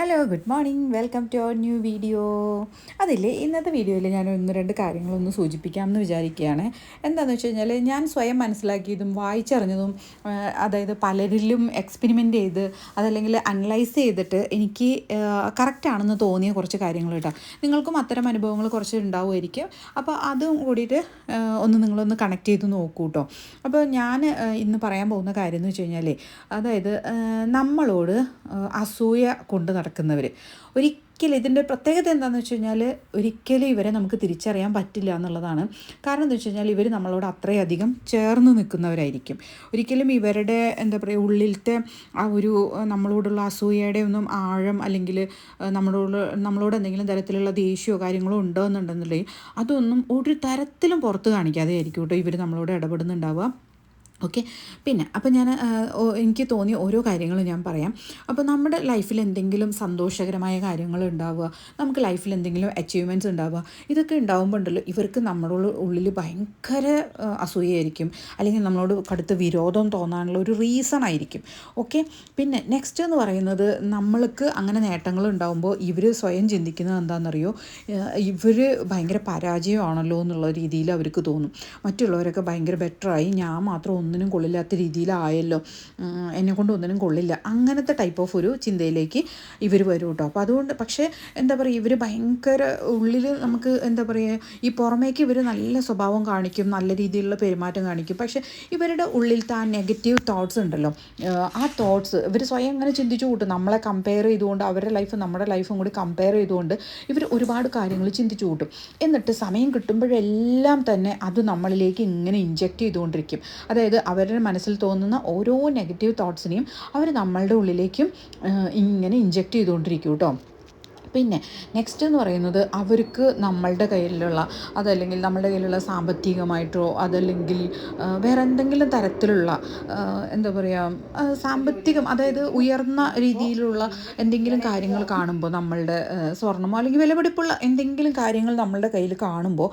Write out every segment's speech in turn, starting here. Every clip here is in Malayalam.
Hello good morning welcome to our new video അതില്ലേ ഇന്നത്തെ വീഡിയോയിൽ ഞാൻ ഒന്ന് രണ്ട് കാര്യങ്ങളൊന്ന് സൂചിപ്പിക്കാമെന്ന് വിചാരിക്കുകയാണ്. എന്താണെന്ന് വെച്ച് കഴിഞ്ഞാൽ ഞാൻ സ്വയം മനസ്സിലാക്കിയതും വായിച്ചറിഞ്ഞതും അതായത് പലരിലും എക്സ്പെരിമെന്റ് ചെയ്ത് അതല്ലെങ്കിൽ അനലൈസ് ചെയ്തിട്ട് എനിക്ക് കറക്റ്റാണെന്ന് തോന്നിയ കുറച്ച് കാര്യങ്ങൾ കേട്ടോ. നിങ്ങൾക്കും അത്തരം അനുഭവങ്ങൾ കുറച്ച് ഉണ്ടാവുമായിരിക്കും. അപ്പോൾ അതും കൂടിയിട്ട് ഒന്ന് നിങ്ങളൊന്ന് കണക്ട് ചെയ്ത് നോക്കൂ കേട്ടോ. അപ്പോൾ ഞാൻ ഇന്ന് പറയാൻ പോകുന്ന കാര്യം എന്ന് വെച്ച് കഴിഞ്ഞാൽ അതായത് നമ്മളോട് അസൂയ കൊണ്ട് നടക്കുന്നവർ ഒരിക്കലും ഇതിന്റെ പ്രത്യേകത എന്താണെന്ന് വെച്ച് കഴിഞ്ഞാൽ ഒരിക്കലും ഇവരെ നമുക്ക് തിരിച്ചറിയാൻ പറ്റില്ല എന്നുള്ളതാണ്. കാരണം എന്താ വെച്ച് കഴിഞ്ഞാൽ ഇവർ നമ്മളോട് അത്രയധികം ചേർന്ന് നിൽക്കുന്നവരായിരിക്കും. ഒരിക്കലും ഇവരുടെ എന്താ പറയുക ഉള്ളിലത്തെ ആ ഒരു നമ്മളോടുള്ള അസൂയയുടെ ഒന്നും ആഴം അല്ലെങ്കിൽ നമ്മളോട് നമ്മളോട് എന്തെങ്കിലും തരത്തിലുള്ള ദേഷ്യമോ കാര്യങ്ങളോ ഉണ്ടോ എന്നുണ്ടെന്നുണ്ടെങ്കിൽ അതൊന്നും ഒരു തരത്തിലും പുറത്ത് കാണിക്കാതെ ആയിരിക്കും കേട്ടോ ഇവർ നമ്മളോട് ഇടപെടുന്നുണ്ടാവുക. ഓക്കെ? പിന്നെ അപ്പോൾ ഞാൻ എനിക്ക് തോന്നിയ ഓരോ കാര്യങ്ങളും ഞാൻ പറയാം. അപ്പോൾ നമ്മുടെ ലൈഫിൽ എന്തെങ്കിലും സന്തോഷകരമായ കാര്യങ്ങൾ ഉണ്ടാവുക നമുക്ക് ലൈഫിൽ എന്തെങ്കിലും അച്ചീവ്മെന്റ്സ് ഉണ്ടാവുക ഇതൊക്കെ ഉണ്ടാവുമ്പോൾ ഉണ്ടല്ലോ ഇവർക്ക് നമ്മളോട് ഉള്ളിൽ ഭയങ്കര അസൂയയായിരിക്കും. അല്ലെങ്കിൽ നമ്മളോട് കടുത്ത വിരോധം തോന്നാനുള്ള ഒരു റീസൺ ആയിരിക്കും. ഓക്കെ? പിന്നെ നെക്സ്റ്റ് എന്ന് പറയുന്നത് നമ്മൾക്ക് അങ്ങനെ നേട്ടങ്ങൾ ഉണ്ടാവുമ്പോൾ ഇവർ സ്വയം ചിന്തിക്കുന്നത് എന്താണെന്നറിയോ? ഇവർ ഭയങ്കര പരാജയമാണല്ലോ എന്നുള്ള രീതിയിൽ അവർക്ക് തോന്നും. മറ്റുള്ളവരൊക്കെ ഭയങ്കര ബെറ്ററായി ഞാൻ മാത്രം ഒന്നിനും കൊള്ളില്ലാത്ത രീതിയിലായല്ലോ. ഉം, എന്നെ കൊണ്ട് ഒന്നിനും കൊള്ളില്ല. അങ്ങനത്തെ ടൈപ്പ് ഓഫ് ഒരു ചിന്തയിലേക്ക് ഇവർ വരും കേട്ടോ അപ്പോൾ അതുകൊണ്ട് പക്ഷേ എന്താ പറയുക ഇവർ ഭയങ്കര ഉള്ളിൽ നമുക്ക് എന്താ പറയുക ഈ പുറമേക്ക് ഇവർ നല്ല സ്വഭാവം കാണിക്കും നല്ല രീതിയിലുള്ള പെരുമാറ്റം കാണിക്കും. പക്ഷേ ഇവരുടെ ഉള്ളിലത്തെ ആ നെഗറ്റീവ് തോട്ട്സ് ഉണ്ടല്ലോ. ആ തോട്ട്സ് ഇവർ സ്വയം അങ്ങനെ ചിന്തിച്ചു കൂട്ടും. നമ്മളെ കമ്പയർ ചെയ്തുകൊണ്ട് അവരുടെ ലൈഫ് നമ്മുടെ ലൈഫും കൂടി കമ്പയർ ചെയ്തുകൊണ്ട് ഇവർ ഒരുപാട് കാര്യങ്ങൾ ചിന്തിച്ചു കൂട്ടും. എന്നിട്ട് സമയം കിട്ടുമ്പോഴെല്ലാം തന്നെ അത് നമ്മളിലേക്ക് ഇങ്ങനെ ഇഞ്ചെക്റ്റ് ചെയ്തുകൊണ്ടിരിക്കും. അതായത് അവരുടെ മനസ്സിൽ തോന്നുന്ന ഓരോ നെഗറ്റീവ് തോട്ട്സിനെയും അവർ നമ്മളുടെ ഉള്ളിലേക്കും ഇങ്ങനെ ഇഞ്ചെക്റ്റ് ചെയ്തുകൊണ്ടിരിക്കും കേട്ടോ. പിന്നെ നെക്സ്റ്റ് എന്ന് പറയുന്നത് അവർക്ക് നമ്മളുടെ കയ്യിലുള്ള അതല്ലെങ്കിൽ നമ്മളുടെ കയ്യിലുള്ള സാമ്പത്തികമായിട്ടോ അതല്ലെങ്കിൽ വേറെ എന്തെങ്കിലും തരത്തിലുള്ള എന്താ പറയുക സാമ്പത്തികം അതായത് ഉയർന്ന രീതിയിലുള്ള എന്തെങ്കിലും കാര്യങ്ങൾ കാണുമ്പോൾ നമ്മളുടെ സ്വർണമോ അല്ലെങ്കിൽ വിലപിടിപ്പുള്ള എന്തെങ്കിലും കാര്യങ്ങൾ നമ്മളുടെ കയ്യിൽ കാണുമ്പോൾ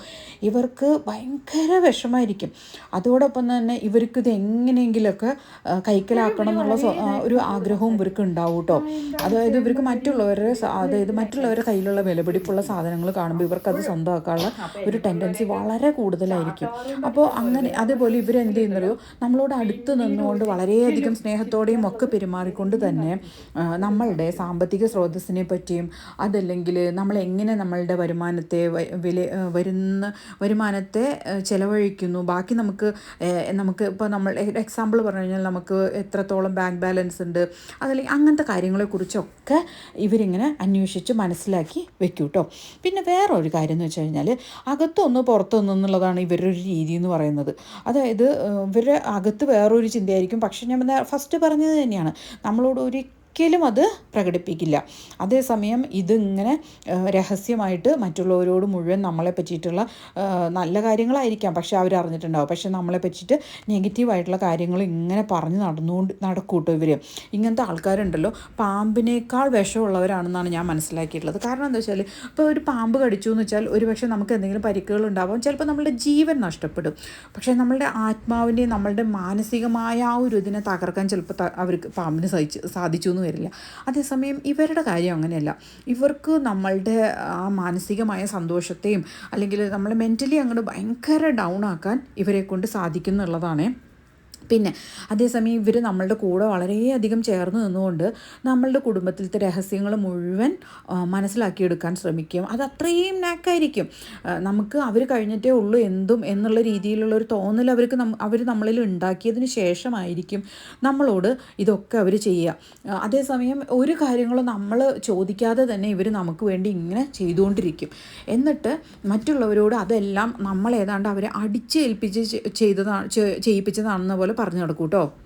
ഇവർക്ക് ഭയങ്കര വിഷമായിരിക്കും. അതോടൊപ്പം തന്നെ ഇവർക്ക് ഇത് എങ്ങനെയെങ്കിലുമൊക്കെ കൈക്കലാക്കണം എന്നുള്ള ഒരു ആഗ്രഹവും ഇവർക്ക് ഉണ്ടാവും കേട്ടോ. അതായത് ഇവർക്ക് മറ്റുള്ളവരുടെ അതായത് അതായത് മറ്റുള്ളവരുടെ കയ്യിലുള്ള വിലപിടിപ്പുള്ള സാധനങ്ങൾ കാണുമ്പോൾ ഇവർക്ക് അത് സ്വന്തമാക്കാനുള്ള ഒരു ടെൻഡൻസി വളരെ കൂടുതലായിരിക്കും. അപ്പോൾ അങ്ങനെ അതേപോലെ ഇവരെന്ത് ചെയ്യുന്നറിയോ? നമ്മളോട് അടുത്ത് നിന്നുകൊണ്ട് വളരെയധികം സ്നേഹത്തോടെയും ഒക്കെ പെരുമാറിക്കൊണ്ട് തന്നെ നമ്മളുടെ സാമ്പത്തിക സ്രോതസ്സിനെ പറ്റിയും അതല്ലെങ്കിൽ നമ്മൾ എങ്ങനെ നമ്മളുടെ വരുമാനത്തെ വില വരുന്ന വരുമാനത്തെ ചിലവഴിക്കുന്നു. ബാക്കി നമുക്ക് നമുക്ക് ഇപ്പോൾ നമ്മൾ എക്സാമ്പിൾ പറഞ്ഞു കഴിഞ്ഞാൽ നമുക്ക് എത്രത്തോളം ബാങ്ക് ബാലൻസ് ഉണ്ട് അതല്ലെങ്കിൽ അങ്ങനത്തെ കാര്യങ്ങളെക്കുറിച്ചൊക്കെ ഇവരിങ്ങനെ അന്വേഷിച്ച് മനസ്സിലാക്കി വെക്കും കേട്ടോ പിന്നെ വേറെ ഒരു കാര്യം എന്ന് വെച്ച് കഴിഞ്ഞാൽ അകത്തൊന്ന് പുറത്തൊന്നും എന്നുള്ളതാണ് ഇവരുടെ ഒരു രീതി എന്ന് പറയുന്നത്. അതായത് ഇവരുടെ അകത്ത് വേറൊരു ചിന്തയായിരിക്കും. പക്ഷെ ഞാൻ ഫസ്റ്റ് പറഞ്ഞത് തന്നെയാണ്. നമ്മളോട് ഒരിക്കലും അത് പ്രകടിപ്പിക്കില്ല. അതേസമയം ഇതിങ്ങനെ രഹസ്യമായിട്ട് മറ്റുള്ളവരോട് മുഴുവൻ നമ്മളെ പറ്റിയിട്ടുള്ള നല്ല കാര്യങ്ങളായിരിക്കാം. പക്ഷേ അവർ അറിഞ്ഞിട്ടുണ്ടാവും പക്ഷെ നമ്മളെ പറ്റിയിട്ട് നെഗറ്റീവായിട്ടുള്ള കാര്യങ്ങൾ ഇങ്ങനെ പറഞ്ഞ് നടന്നുകൊണ്ട് നടക്കൂട്ടോ ഇവർ ഇങ്ങനത്തെ ആൾക്കാരുണ്ടല്ലോ. പാമ്പിനേക്കാൾ വിഷമുള്ളവരാണെന്നാണ് ഞാൻ മനസ്സിലാക്കിയിട്ടുള്ളത്. കാരണം എന്താ വെച്ചാൽ ഇപ്പോൾ ഒരു പാമ്പ് കടിച്ചു എന്ന് വെച്ചാൽ ഒരുപക്ഷെ നമുക്ക് എന്തെങ്കിലും പരിക്കുകൾ ഉണ്ടാവാം ചിലപ്പോൾ നമ്മളുടെ ജീവൻ നഷ്ടപ്പെടും. പക്ഷേ നമ്മളുടെ ആത്മാവിന്റെയും നമ്മളുടെ മാനസികമായ ആ ഒരു ഇതിനെ തകർക്കാൻ ചിലപ്പോൾ അവർക്ക് പാമ്പിന് സഹിച്ച് സാധിച്ചു എന്ന് വരില്ല. അതേസമയം ഇവരുടെ കാര്യം അങ്ങനെയല്ല. ഇവർക്ക് നമ്മളുടെ ആ മാനസികമായ സന്തോഷത്തെയും അല്ലെങ്കിൽ നമ്മളെ മെന്റലി അങ്ങോട്ട് ഭയങ്കര ഡൗൺ ആക്കാൻ ഇവരെ കൊണ്ട് സാധിക്കുന്നുള്ളതാണ്. പിന്നെ അതേസമയം ഇവർ നമ്മളുടെ കൂടെ വളരെയധികം ചേർന്ന് നിന്നുകൊണ്ട് നമ്മളുടെ കുടുംബത്തിലത്തെ രഹസ്യങ്ങൾ മുഴുവൻ മനസ്സിലാക്കിയെടുക്കാൻ ശ്രമിക്കും. അത് അത്രയും നാക്കായിരിക്കും. നമുക്ക് അവർ കഴിഞ്ഞിട്ടേ ഉള്ളൂ എന്തും എന്നുള്ള രീതിയിലുള്ള ഒരു തോന്നൽ അവർക്ക് അവർ നമ്മളിൽ ഉണ്ടാക്കിയതിന് ശേഷമായിരിക്കും നമ്മളോട് ഇതൊക്കെ അവർ ചെയ്യുക. അതേസമയം ഒരു കാര്യങ്ങളും നമ്മൾ ചോദിക്കാതെ തന്നെ ഇവർ നമുക്ക് വേണ്ടി ഇങ്ങനെ ചെയ്തുകൊണ്ടിരിക്കും. എന്നിട്ട് മറ്റുള്ളവരോട് അതെല്ലാം നമ്മൾ ഏതാണ്ട് അവരെ അടിച്ചേൽപ്പിച്ച് ചെയ്തതാണ് ചെയ്യിപ്പിച്ചതാണെന്ന പോലെ പറഞ്ഞു നടക്കൂട്ടോ കേട്ടോ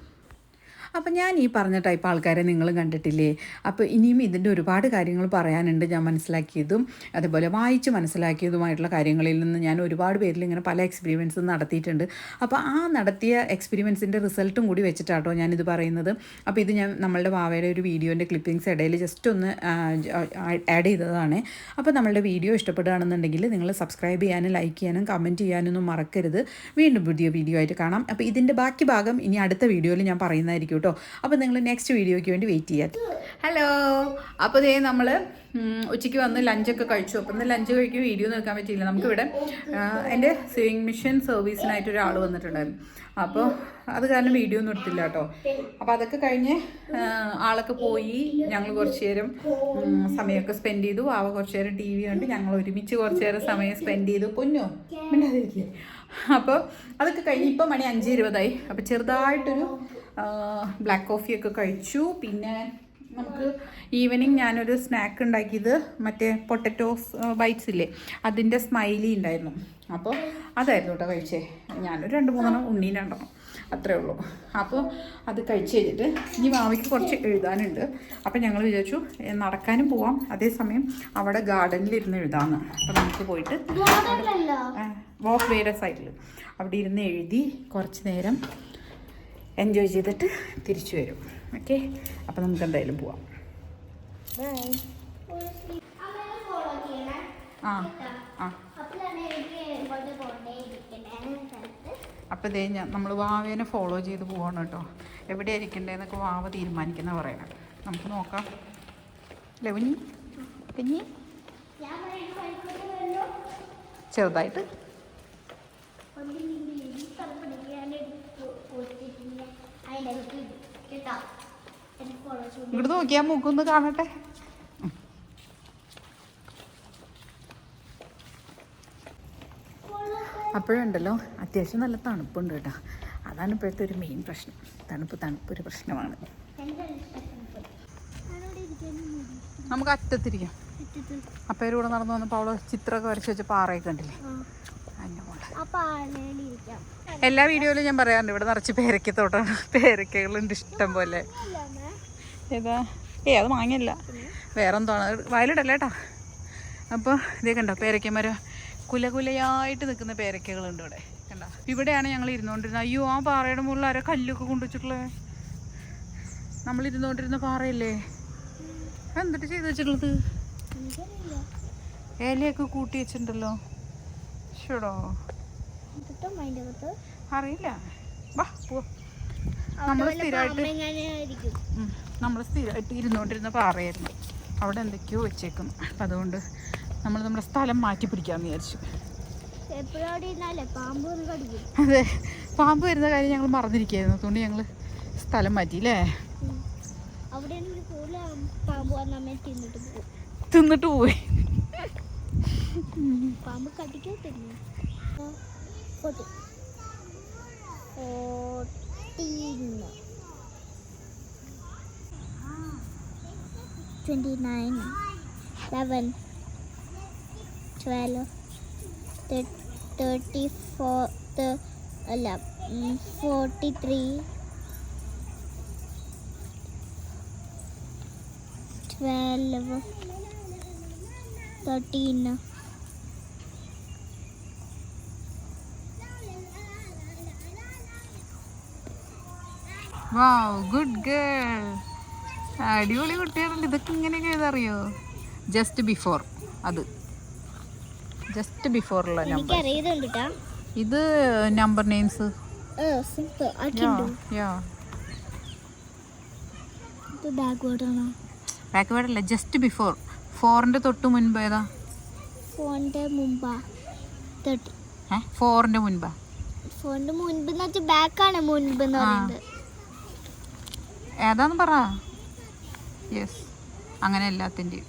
അപ്പം ഞാൻ ഈ പറഞ്ഞ ടൈപ്പ് ആൾക്കാരെ നിങ്ങൾ കണ്ടിട്ടില്ലേ? അപ്പോൾ ഇനിയും ഇതിന്റെ ഒരുപാട് കാര്യങ്ങൾ പറയാനുണ്ട് ഞാൻ മനസ്സിലാക്കിയതും അതുപോലെ വായിച്ച് മനസ്സിലാക്കിയതുമായിട്ടുള്ള കാര്യങ്ങളിൽ നിന്ന് ഞാൻ ഒരുപാട് പേരിൽ ഇങ്ങനെ പല എക്സ്പീരിയൻസും നടത്തിയിട്ടുണ്ട്. അപ്പോൾ ആ നടത്തിയ എക്സ്പീരിയൻസിന്റെ റിസൾട്ടും കൂടി വെച്ചിട്ടാട്ടോ ഞാനിത് പറയുന്നത്. അപ്പോൾ ഇത് ഞാൻ നമ്മളുടെ വാവയുടെ ഒരു വീഡിയോന്റെ ക്ലിപ്പിംഗ്സ് ഇടയിൽ ജസ്റ്റ് ഒന്ന് ആഡ് ചെയ്തതാണ്. അപ്പോൾ നമ്മളുടെ വീഡിയോ ഇഷ്ടപ്പെടുകയാണെന്നുണ്ടെങ്കിൽ നിങ്ങൾ സബ്സ്ക്രൈബ് ചെയ്യാനും ലൈക്ക് ചെയ്യാനും കമന്റ് ചെയ്യാനൊന്നും മറക്കരുത്. വീണ്ടും പുതിയ വീഡിയോ ആയിട്ട് കാണാം. അപ്പോൾ ഇതിന്റെ ബാക്കി ഭാഗം ഇനി അടുത്ത വീഡിയോയിൽ ഞാൻ പറയുന്നതായിരിക്കും കേട്ടോ. അപ്പോൾ നിങ്ങൾ നെക്സ്റ്റ് വീഡിയോയ്ക്ക് വേണ്ടി വെയിറ്റ് ചെയ്യാം. ഹലോ അപ്പോൾ ഇതേ നമ്മൾ ഉച്ചയ്ക്ക് വന്ന് ലഞ്ചൊക്കെ കഴിച്ചു. അപ്പോൾ ഇന്ന് ലഞ്ച് കഴിക്കും വീഡിയോ നിൽക്കാൻ പറ്റിയില്ല. നമുക്കിവിടെ എന്റെ സ്വിമ്മിങ് മിഷൻ സർവീസിനായിട്ട് ഒരാൾ വന്നിട്ടുണ്ടായിരുന്നു. അപ്പോൾ അത് കാരണം വീഡിയോ ഒന്നും എടുത്തില്ല കേട്ടോ. അപ്പോൾ അതൊക്കെ കഴിഞ്ഞ് ആളൊക്കെ പോയി. ഞങ്ങൾ കുറച്ച് നേരം സമയമൊക്കെ സ്പെൻഡ് ചെയ്തു. ആവ കുറച്ച് നേരം ടി വി കണ്ട് ഞങ്ങൾ ഒരുമിച്ച് കുറച്ച് നേരം സമയം സ്പെൻഡ് ചെയ്തു. പൊന്നോ? മിണ്ടാതിരിക്കേ. അപ്പോൾ അതൊക്കെ കഴിഞ്ഞ് ഇപ്പോൾ മണി അഞ്ച് ഇരുപതായി. അപ്പോൾ ചെറുതായിട്ടൊരു ബ്ലാക്ക് കോഫിയൊക്കെ കഴിച്ചു. പിന്നെ നമുക്ക് ഈവനിങ് ഞാനൊരു സ്നാക്ക് ഉണ്ടാക്കിയത് മറ്റേ പൊട്ടറ്റോ ബൈറ്റ്സ് ഇല്ലേ? അതിന്റെ സ്മൈലി ഉണ്ടായിരുന്നു. അപ്പോൾ അതായിരുന്നു കേട്ടോ കഴിച്ചേ. ഞാനൊരു രണ്ട് മൂന്നെണ്ണം ഉണ്ണീൻ ഉണ്ടെണ്ണം അത്രേ ഉള്ളൂ. അപ്പോൾ അത് കഴിച്ച് കഴിഞ്ഞിട്ട് ഇനി വാവയ്ക്ക് കുറച്ച് എഴുതാനുണ്ട്. അപ്പോൾ ഞങ്ങൾ വിചാരിച്ചു നടക്കാനും പോവാം. അതേസമയം അവിടെ ഗാർഡനിൽ ഇരുന്ന് എഴുതാമെന്ന് അപ്പോൾ നമുക്ക് പോയിട്ട് വാക്ക് വേയുടെ സൈഡിൽ അവിടെ ഇരുന്ന് എഴുതി കുറച്ച് നേരം എൻജോയ് ചെയ്തിട്ട് തിരിച്ചു വരും. ഓക്കെ അപ്പം നമുക്ക് എന്തായാലും പോവാം. ആ ആ. അപ്പോൾ ഇതേ ഞാൻ നമ്മൾ വാവേനെ ഫോളോ ചെയ്ത് പോവാണ് കേട്ടോ. എവിടെ ഇരിക്കണ്ടേന്നൊക്കെ വാവ തീരുമാനിക്കുന്ന പറയണം നമുക്ക് നോക്കാം. ലവനി കുഞ്ഞി? ചെറുതായിട്ട്. ഇങ്ങോട്ട് നോക്കിയാൽ മൂക്കൊന്ന് കാണട്ടെ. അപ്പോഴുണ്ടല്ലോ അത്യാവശ്യം നല്ല തണുപ്പുണ്ട് കേട്ടോ. അതാണ് ഇപ്പോഴത്തെ ഒരു മെയിൻ പ്രശ്നം. തണുപ്പ് തണുപ്പ് ഒരു പ്രശ്നമാണ്. നമുക്ക് അറ്റത്തിരിക്കാം. അപ്പേരും കൂടെ നടന്നു വന്നപ്പോൾ അവൾ ചിത്രമൊക്കെ വരച്ച് വെച്ച് പാറയൊക്കെ മുകളിൽ എല്ലാ വീഡിയോയിലും ഞാൻ പറയാറുണ്ട് ഇവിടെ നിറച്ച് പേരക്കത്തോട്ടാണ് പേരക്കകളുണ്ട് ഇഷ്ടം പോലെ. ഏതാ? ഏ അത് വാങ്ങിയല്ല വേറെ വയലിടല്ലേട്ടാ അപ്പോൾ ഇതേ കണ്ടോ പേരക്കമാര് കുലകുലയായിട്ട് നിൽക്കുന്ന പേരക്കകളുണ്ട് ഇവിടെ. കണ്ടോ? ഇവിടെയാണ് ഞങ്ങൾ ഇരുന്നുകൊണ്ടിരുന്നത്. അയ്യോ ആ പാറയുടെ മുകളിൽ ആരോ കല്ലൊക്കെ കൊണ്ടുവച്ചിട്ടുള്ളത് നമ്മൾ ഇരുന്നുകൊണ്ടിരുന്ന പാറയല്ലേ? എന്തിട്ട് ചെയ്ത് വെച്ചിട്ടുള്ളത്? ഇലയൊക്കെ കൂട്ടി വെച്ചിട്ടുണ്ടല്ലോ. ഷുടോ അറിയില്ല. വാ പോ. നമ്മൾ സ്ഥിരമായിട്ട് നമ്മൾ സ്ഥിരമായിട്ട് ഇരുന്നുകൊണ്ടിരുന്ന പാറയായിരുന്നു. അവിടെ എന്തൊക്കെയോ വെച്ചേക്കുന്നു. അപ്പം അതുകൊണ്ട് നമ്മൾ നമ്മുടെ സ്ഥലം മാറ്റി പിടിക്കാമെന്ന് വിചാരിച്ചു. അതെ. പാമ്പ് വരുന്ന കാര്യം ഞങ്ങൾ മറന്നിരിക്കുകയായിരുന്നു. അതുകൊണ്ട് ഞങ്ങൾ സ്ഥലം മാറ്റിയില്ലേ വന്ന് നമ്മെ തിന്നിട്ട് പോയി. പാമ്പ് കടിക്കോ തിന്നു forty fourteen twenty nine eleven twelve thirty four അല്ല forty three twelve thirteen wow good girl അടിപൊളി കുട്ടിയാണല്ലോ. ഇതൊക്കെ ഇങ്ങനെയൊക്കെ എഴുതറിയോ ജസ്റ്റ് ബിഫോർ അത്. ജസ്റ്റ് ബിഫോറുള്ള നമ്പർ ഇത് നമ്പർ നെയിംസ് ബാക്ക്വേർഡ് അല്ല ജസ്റ്റ് ബിഫോർ ഫോറിന്റെ തൊട്ട് മുൻപ് ഏതാ? ഫോറിന്റെ മുമ്പാ. ഫോറിന്റെ മുൻപാ. ഫോണിന്റെ മുൻപ് എന്ന് വെച്ചാൽ ബാക്കാണ് മുൻപ് എന്ന്. പറയുന്നത്. ഏതാന്ന് പറ. യെസ് അങ്ങനെ എല്ലാത്തിന്റെയും